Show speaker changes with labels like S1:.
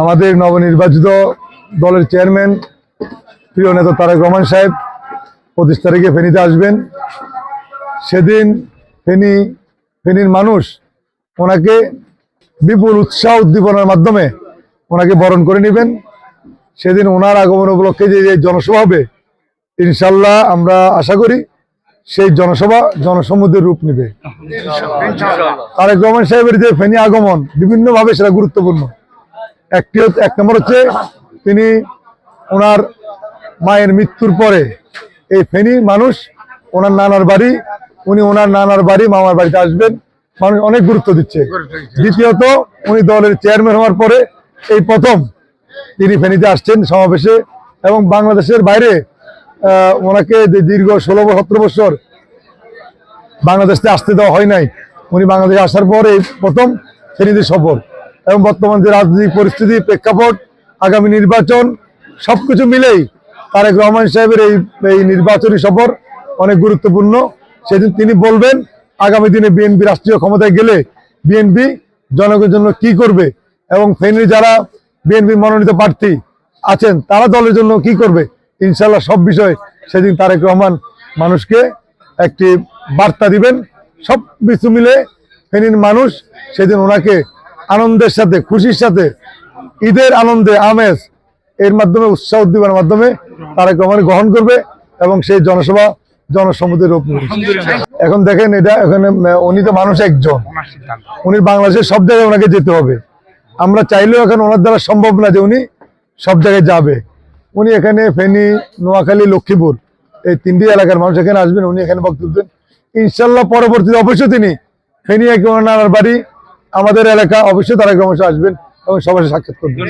S1: আমাদের নবনির্বাচিত দলের চেয়ারম্যান প্রিয় নেতা তারেক রহমান সাহেব পঁচিশ তারিখে ফেনীতে আসবেন। সেদিন ফেনী ফেনীর মানুষ ওনাকে বিপুল উৎসাহ উদ্দীপনার মাধ্যমে ওনাকে বরণ করে নেবেন। সেদিন ওনার আগমন উপলক্ষে যে যে জনসভা হবে ইনশাল্লাহ আমরা আশা করি সেই জনসভা জনসমুদ্রের রূপ নেবে। তারেক রহমান সাহেবের যে ফেনী আগমন বিভিন্নভাবে সেটা গুরুত্বপূর্ণ। একটি হচ্ছে- এক নম্বর হচ্ছে তিনি ওনার মায়ের মৃত্যুর পরে এই ফেনী মানুষ, ওনার নানার বাড়ি, উনি ওনার নানার বাড়ি, মামার বাড়িতে আসবেন। মানুষ অনেক গুরুত্ব দিচ্ছে। দ্বিতীয়ত, উনি দলের চেয়ারম্যান হওয়ার পরে এই প্রথম তিনি ফেনীতে আসছেন সমাবেশে এবং বাংলাদেশের বাইরে ওনাকে যে দীর্ঘ ষোলো সতেরো বছর বাংলাদেশে আসতে দেওয়া হয় নাই। উনি বাংলাদেশে আসার পরে প্রথম ফেনীতে সফর। এবং বর্তমান যে রাজনৈতিক পরিস্থিতি, প্রেক্ষাপট, আগামী নির্বাচন, সবকিছু মিলেই তারেক রহমান সাহেবের এই এই নির্বাচনী সফর অনেক গুরুত্বপূর্ণ। সেদিন তিনি বলবেন, আগামী দিনে বিএনপি রাষ্ট্রীয় ক্ষমতায় গেলে বিএনপি জনগণের জন্য কি করবে এবং ফেনীর যারা বিএনপি মনোনীত প্রার্থী আছেন, তারা দলের জন্য কি করবে? ইনশাল্লাহ সব বিষয়ে সেদিন তারেক রহমান মানুষকে একটি বার্তা দিবেন। সব কিছু মিলে ফেনীর মানুষ সেদিন ওনাকে আনন্দের সাথে, খুশির সাথে, ঈদের আনন্দে, আমেজ, এর মাধ্যমে, উৎসাহ উদ্দীপনার মাধ্যমে তারেক রহমান গ্রহণ করবে এবং সেই জনসভা জনসমুদ্রের রূপ এখন দেখেন এটা, এখানে উনি তো মানুষ একজন। উনি বাংলাদেশের সব জায়গায় ওনাকে যেতে হবে। আমরা চাইলেও এখন ওনার দ্বারা সম্ভব না যে উনি সব জায়গায় যাবে। উনি এখানে ফেনী, নোয়াখালী, লক্ষ্মীপুর, এই তিনটি এলাকার মানুষ এখানে আসবেন, উনি এখানে বক্তব্য দেন ইনশাল্লাহ পরবর্তীতে অবশ্যই তিনি ফেনী এক ওনার বাড়ি আমাদের এলাকা অবশ্যই তারা ক্রমশ আসবেন এবং সবার সাক্ষাৎ করবেন।